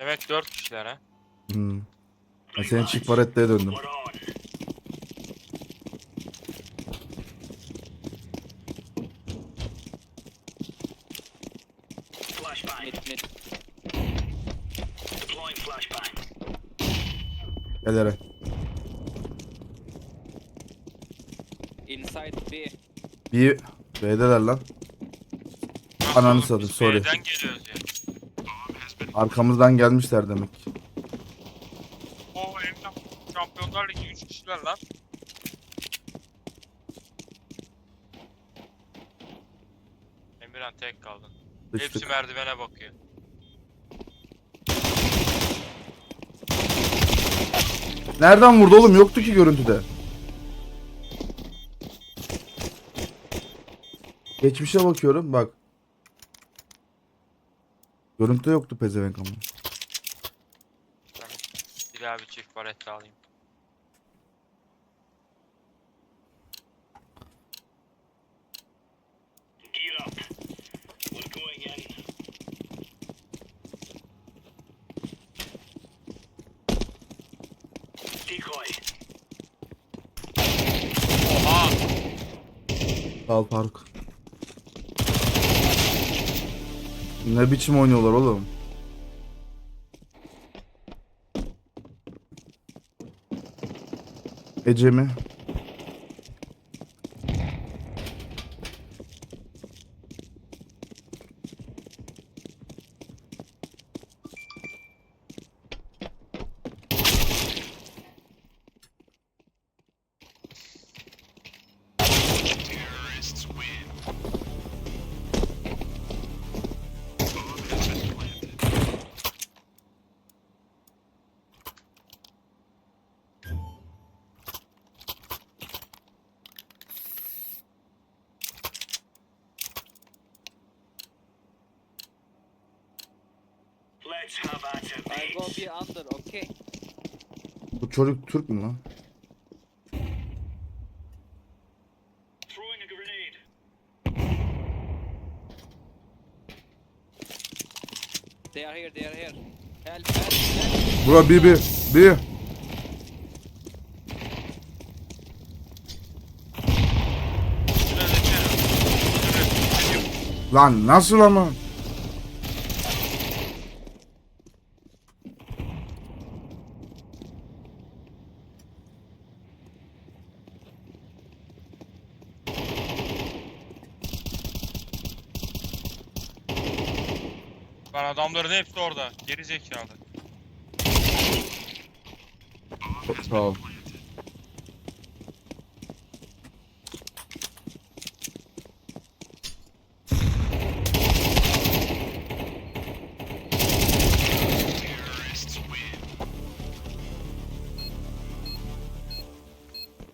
Demek 4 kişiler ha. Hmm. Ben senin çift baretteye döndüm. Mid mid. Gel Eren. Inside B. Bir B'deler lan. Ananı satayım, sorry. B'den geliyoruz. Arkamızdan gelmişler demek. O Emre Şampiyonlar Ligi 3 kişiler lan. Emirhan tek kaldın. Hepsi Sıçtık. merdivene bakıyor. Nereden vurdu oğlum? Yoktu ki görüntüde. Geçmişe bakıyorum bak. Görüntüde yoktu pezevenk ama. Ben bir daha bir çift barette alayım. Al Faruk. Ne biçim oynuyorlar oğlum? Ece mi? I go B under, okay? Bu çocuk Türk mü lan? They are here, they are here. Help, help, help. Bura bir bir bir. Lan nasıl ama? Lan adamların hepsi orada. Geri zekalı. Sağ ol.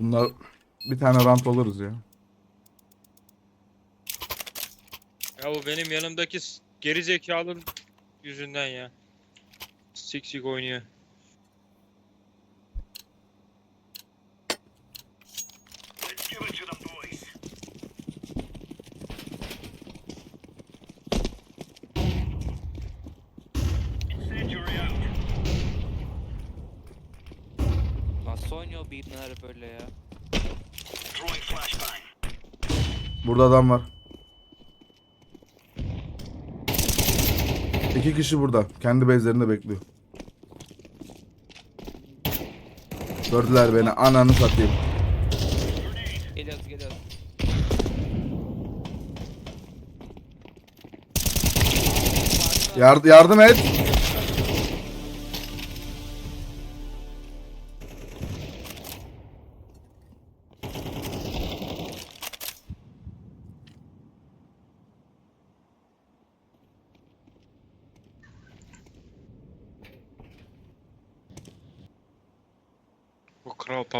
Bunlar bir tane rant alırız ya. Ya bu benim yanımdaki geri zekalı yüzünden ya. Sik sik oynuyor. Nasıl oynuyor bu ibneler böyle ya? Burada adam var. İki kişi burada. Kendi base'lerinde bekliyor. Gördüler beni. Ananı satayım. Geliyoruz, geliyoruz. Yard yardım et.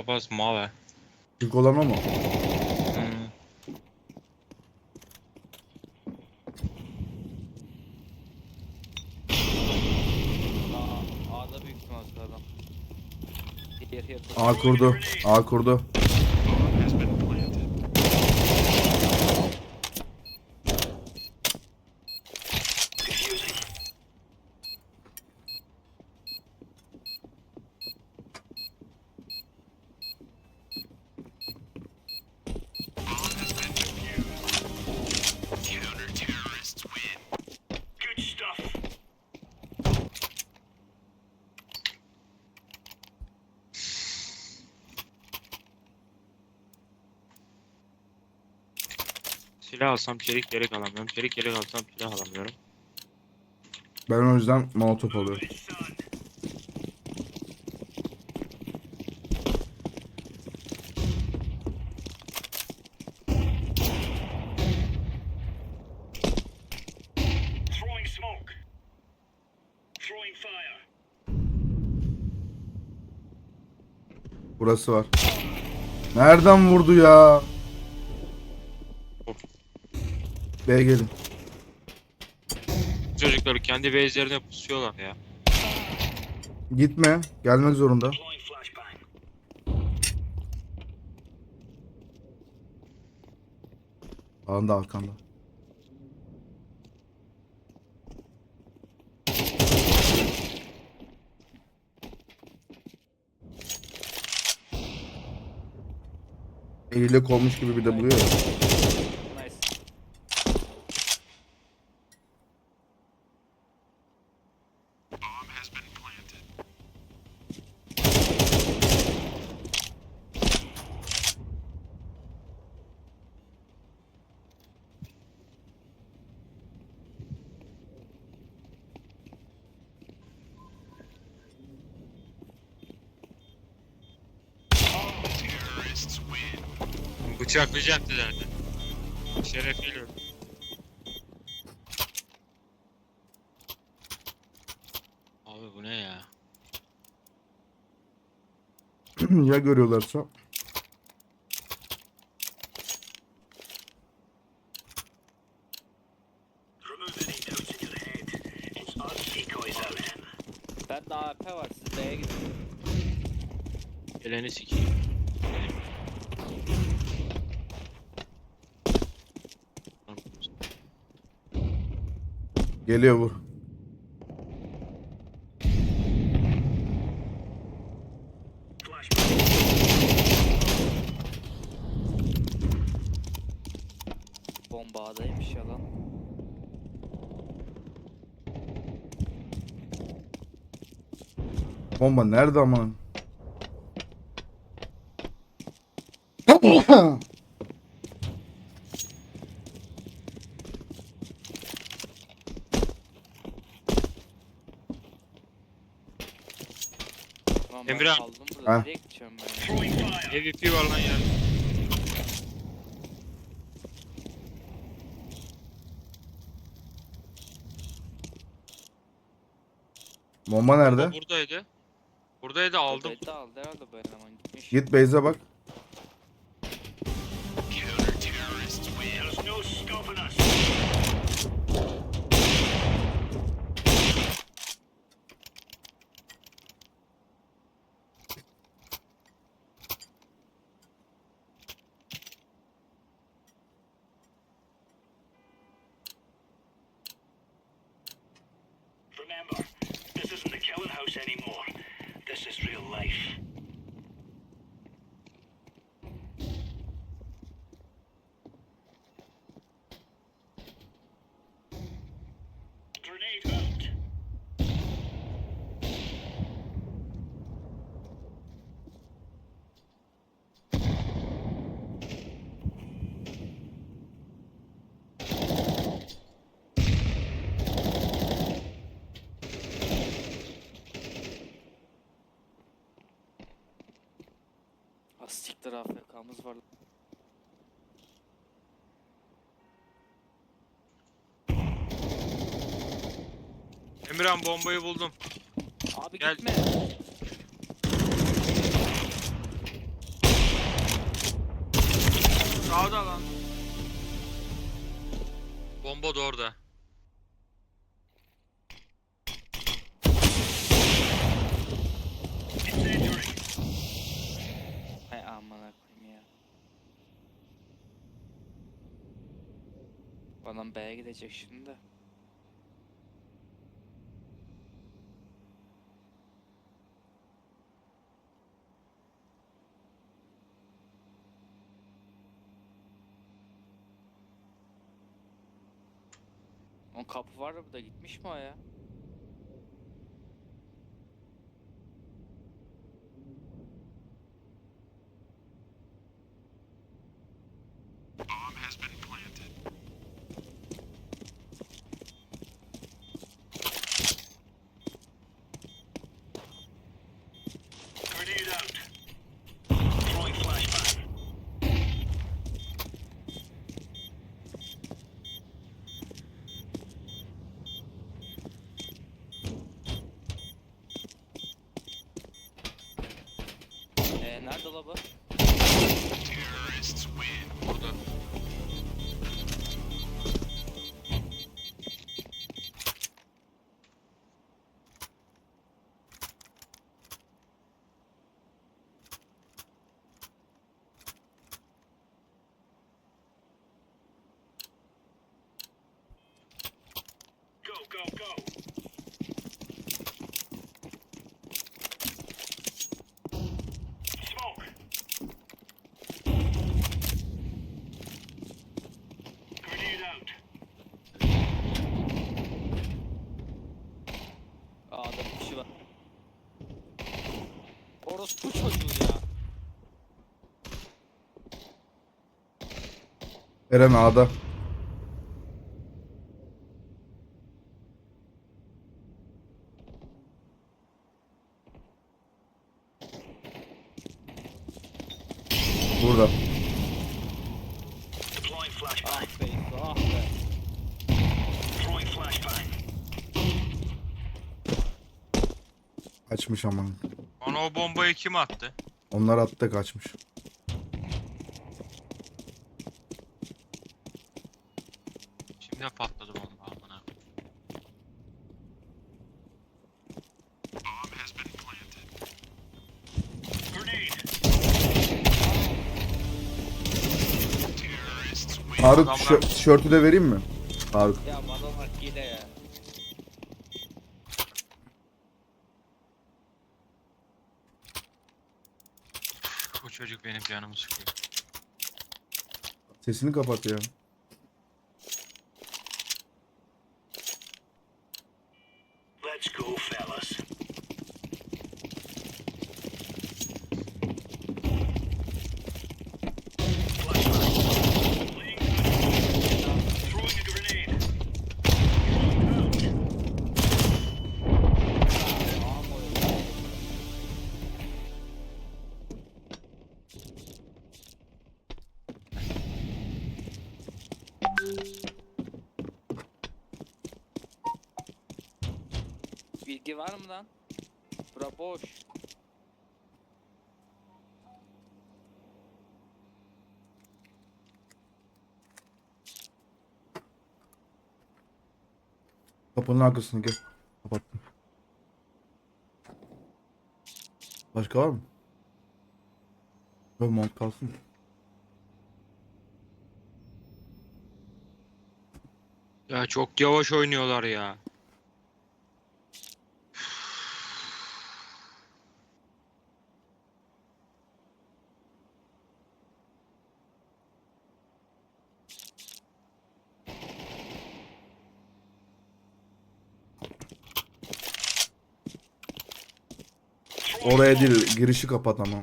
Ha. Türk olan o mu? Hmm. Aa, A'da büyük ihtimal şu adam. Here, here. A kurdu. A kurdu. Silah alsam çelik yelek alamıyorum. Çelik yelek alsam silah alamıyorum. Ben o yüzden molotof alıyorum. Burası var. Nereden vurdu ya? B gelin. Çocukları kendi base'lerine pusuyorlar ya. Gitme. Gelmek zorunda. Ağında arkanda. Eliyle olmuş gibi bir de buluyor ya. Bıçaklayacaktı zaten. Şerefiyle öldü. Abi bu ne ya? ya görüyorlarsa? Geliyor vur. Flashbang. Bomba adaymış yalan. Bomba nerede aman? Ben Emirhan. kaldım burada. Ha. Ben ya? MVP var lan ya. Bomba nerede? Buradaydı. Buradaydı aldım. Buradaydı, aldı herhalde bu eleman gitmiş. Git base'e bak. Astiktir AFK'mız var. Emirhan bombayı buldum. Abi Gel. gitme. Sağda lan. Bomba da orada. Incendiary. Hay amına koyayım ya. Adam B'ye gidecek şimdi de. O kapı var da gitmiş mi o ya? Ee, nerede la bu? Burada. Go, go, go. Smoke. Grenade out. A'da bir kişi var. Orospu çocuğu ya. Eren A'da. Burada. Ah be ah be. Kaçmış aman. Bana o bombayı kim attı? Onlar attı kaçmış. Şimdi patladı bomba amına. Grenade. Faruk Adamlar- tişö- tişörtü de vereyim mi? Faruk. Ya adamlar hile ya. Bu çocuk benim canımı sıkıyor. Sesini kapat ya. Var mı lan? Bura boş. Kapının arkasını gel. Kapattım. Başka var mı? Yok mont kalsın. Ya çok yavaş oynuyorlar ya. Oraya değil girişi kapat ama.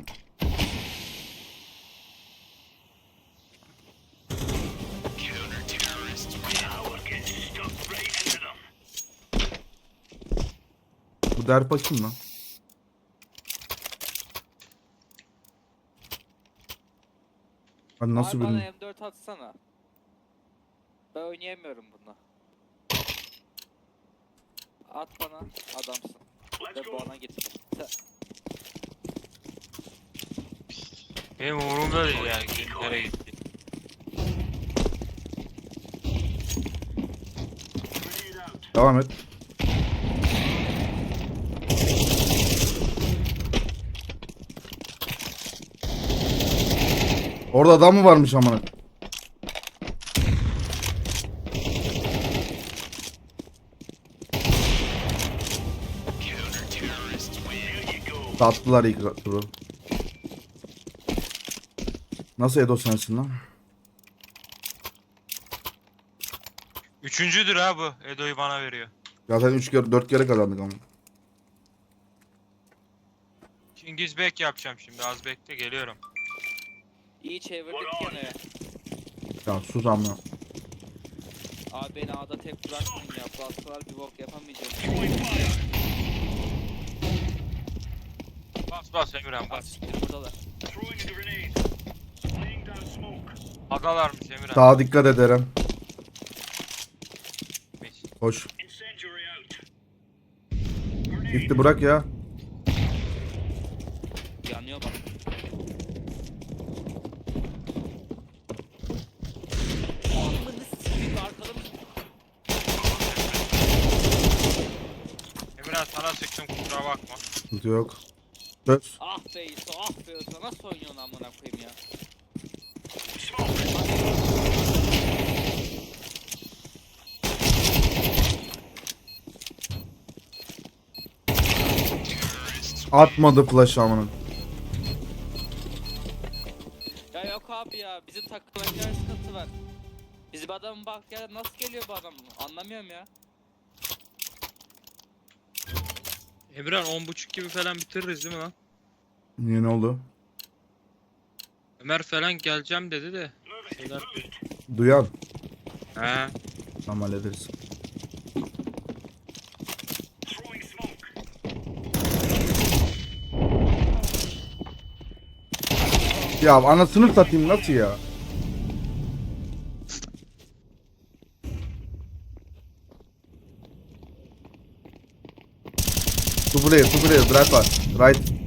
Bu derpa kim lan? Hadi nasıl Abi bana birini? M4 atsana. Ben oynayamıyorum bunu. At bana adamsın. Ve bana getir. Sen- Benim umurumda değil yani. Nereye gitti? Devam et. Orada adam mı varmış amına? Sattılar ilk turu. Nasıl Edo sensin lan? Üçüncüdür ha bu. Edo'yu bana veriyor. Zaten 3 kere 4 kere kazandık ama. Cengiz Bek yapacağım şimdi. Az bekle geliyorum. İyi çevirdik Vur gene. Ya sus amına. Abi beni A'da tek bırakmayın ya. Bastılar bir bok fire. Bas bas Emirhan bas. siktir buradalar. Throwing a grenade. Adalarmış Emirhan. Daha dikkat ederim. Hoş. Gitti bırak ya. Yanıyor bak. Emirhan sana sıktım kusura bakma. Yok. Öz. Ah be ah be Ösa nasıl oynuyorsun amına koyayım ya. Atmadı flash amına. Ya yok abi ya bizim takımda bir sıkıntı var. Bizim adamın bak ya nasıl geliyor bu adam anlamıyorum ya. Emirhan 10.30 gibi falan bitiririz değil mi lan? Niye ne oldu? Ömer falan geleceğim dedi de. Şeyler... Duyan. He. Tamam hallederiz. Ya anasını satayım nasıl ya? Two player, two player, drive var. Right.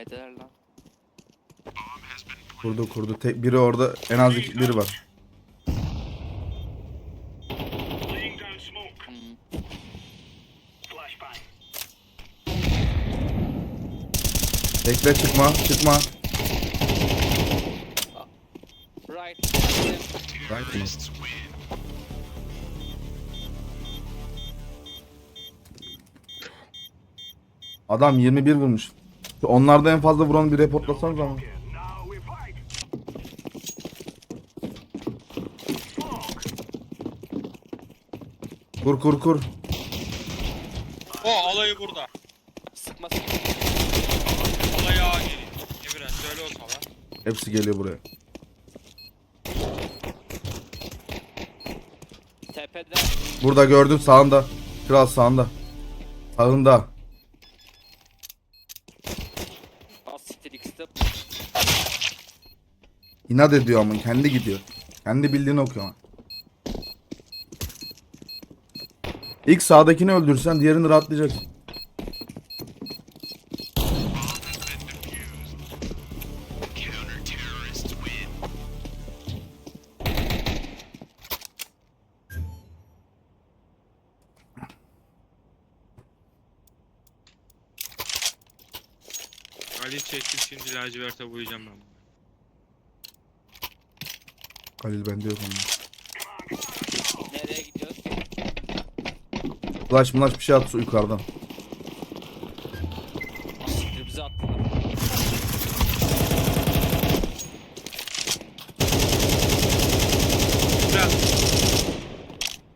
Bedeler lan. Kurdu kurdu. Tek, biri orada en az iki, biri var. Bekle çıkma çıkma. Right mı? Adam 21 vurmuş. Onlarda en fazla vuran bir reportlasanız ama. Kur kur kur. O alayı burada. Sıkma sıkma. Alayı ağa geliyor. Emirhan söyle o zaman. Hepsi geliyor buraya. Tepede. Burada gördüm sağında. Kral sağında. Sağında. Asitir X'de. İnat ediyor ama kendi gidiyor. Kendi bildiğini okuyor ama. İlk sağdakini öldürsen diğerini rahatlayacaksın. Ali çektim şimdi laciverte boyayacağım ben. bunu. Halil bende yok onun. Nereye gidiyoruz? Flash flash bir şey at yukarıdan. Attılar. Güzel.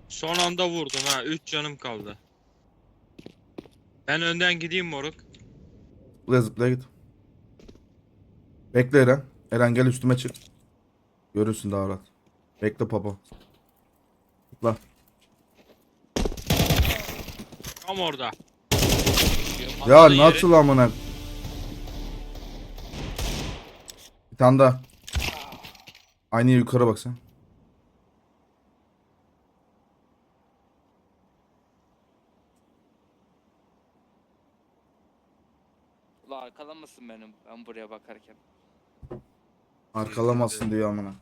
Son anda vurdum ha. 3 canım kaldı. Ben önden gideyim moruk. Zıplaya zıplaya git. Bekle Eren. Eren gel üstüme çık. Görürsün daha rahat. Bekle papa. Zıpla. Tam orada. Ya nasıl amına? Bir tane daha. Aynı yukarı bak sen. Ulan arkalamasın benim ben buraya bakarken. Arkalamazsın diyor amına.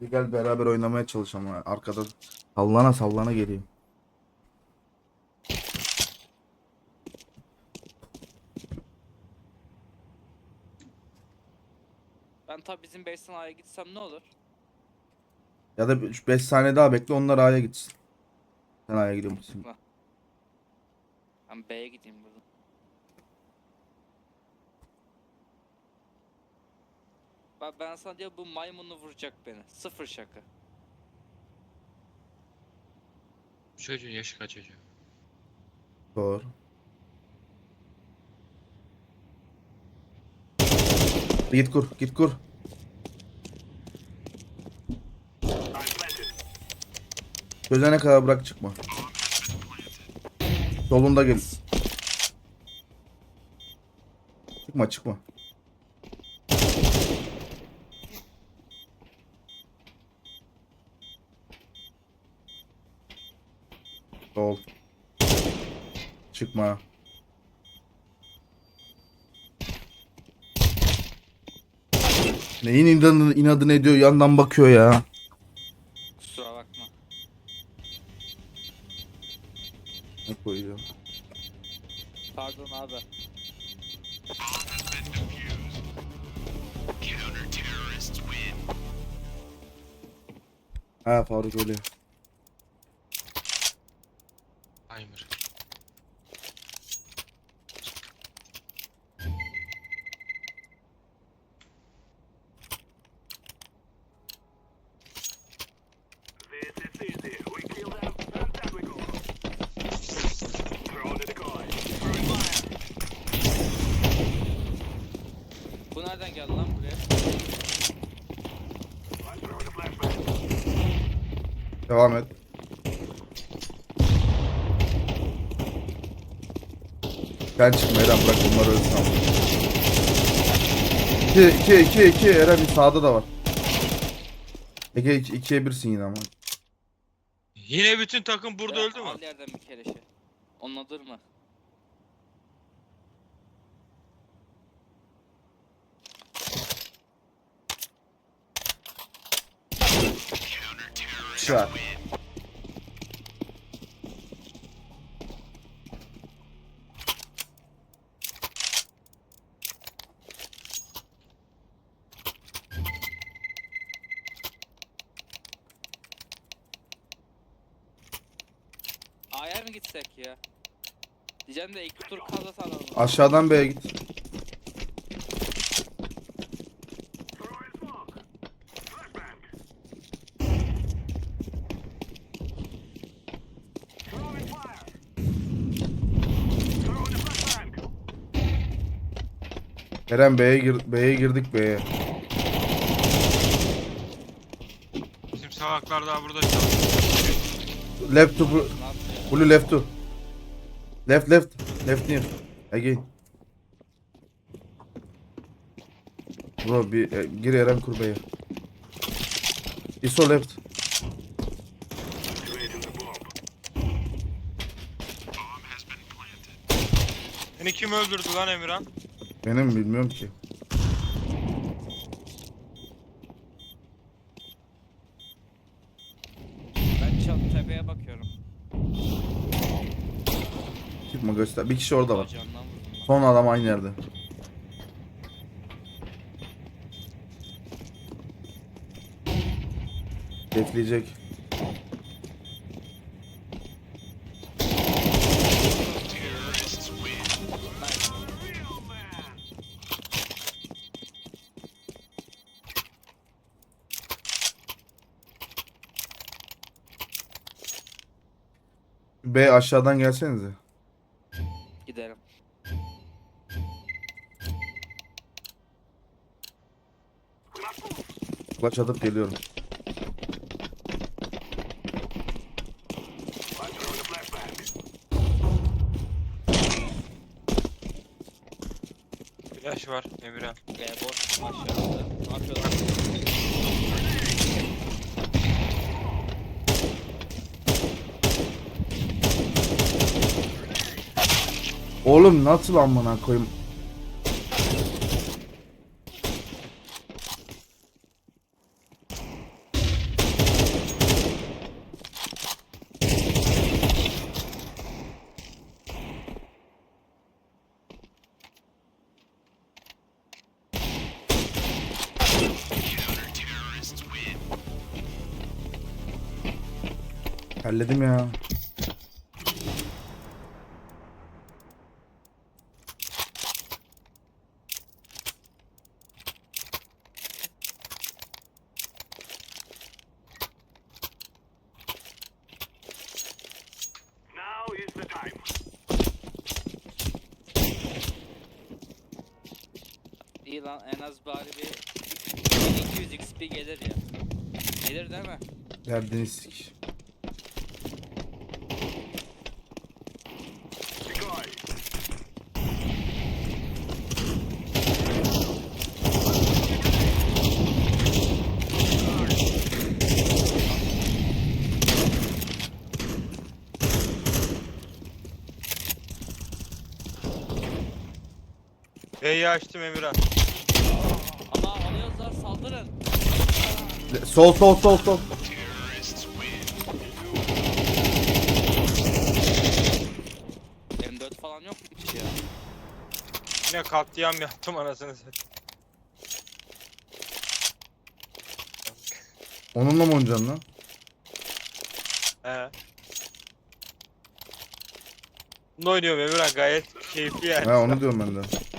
Bir gel beraber oynamaya çalış ama arkada sallana sallana geliyor. Tabi bizim base'den A'ya gitsem ne olur? Ya da 5 saniye daha bekle onlar A'ya gitsin. Sen A'ya gidiyor musun? Ben B'ye gideyim buradan. Bak ben sana diyor bu maymunu vuracak beni. Sıfır şaka. Bu çocuğun yaşı kaç acaba? Doğru. Git kur, git kur. Çözene kadar bırak çıkma. Solunda gel. Çıkma çıkma. Sol. Çıkma. Neyin inadını, inadını ediyor yandan bakıyor ya. Ha Faruk öyle. Ben çıkma Eren bırak onları ölsün abi. 2 2 2 2 Eren bir sağda da var. Ege 2'ye 1'sin yine ama. Yine bütün takım burada öldü mü? Al yerden bir keleşi. Onunla durma. Güzel. A'ya De iki tur kaza sanalım. Aşağıdan B'ye git. Eren B'ye gir B'ye girdik B'ye. Bizim salaklar daha burada çalışıyor. Left to blue left to. Left left. Left near. Again. Bro bir e, gir Eren kur B'ye. ISO left. Beni kim öldürdü lan Emirhan? Benim bilmiyorum ki. Ben çat tepeye bakıyorum. Göster. Bir kişi orada var. Bacağından vurdum lan. Son adam aynı yerde. Bekleyecek. B aşağıdan gelsenize. Kulaç atıp geliyorum. Flash var Emirhan. E boş aşağıda. Ne yapıyorlar? Oğlum nasıl amına koyayım? Terledim ya. Now is the time. İyi lan en az bari bir 1200 XP gelir ya. Gelir değil mi? Derdini sik. B'yi açtım Emirhan. Allah alıyorlar saldırı Bekle. Sol sol sol sol. M4 falan yok mu hiç ya? Yine katliam yaptım anasını satayım. Onunla mı oynayacaksın lan? He. Bunu oynuyorum Emirhan gayet keyifli yani. He onu diyorum ben de.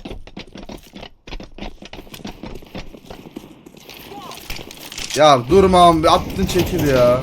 Ya durma abi attın çekil ya.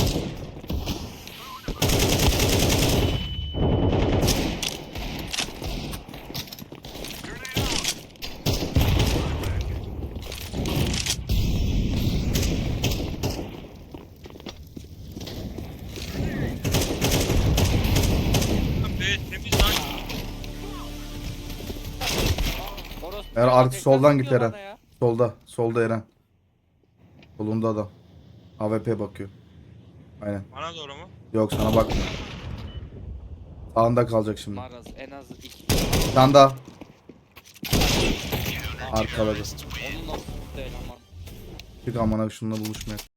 Ya, artık soldan git Eren. Solda. Solda Eren. Solunda adam. AWP bakıyor. Aynen. Bana doğru mu? Yok sana bakmıyor. Sağında kalacak şimdi. Maraz en az iki. Bir tane daha. Arkaladı. Onun nasıl eleman? Çık amına şununla buluşmaya.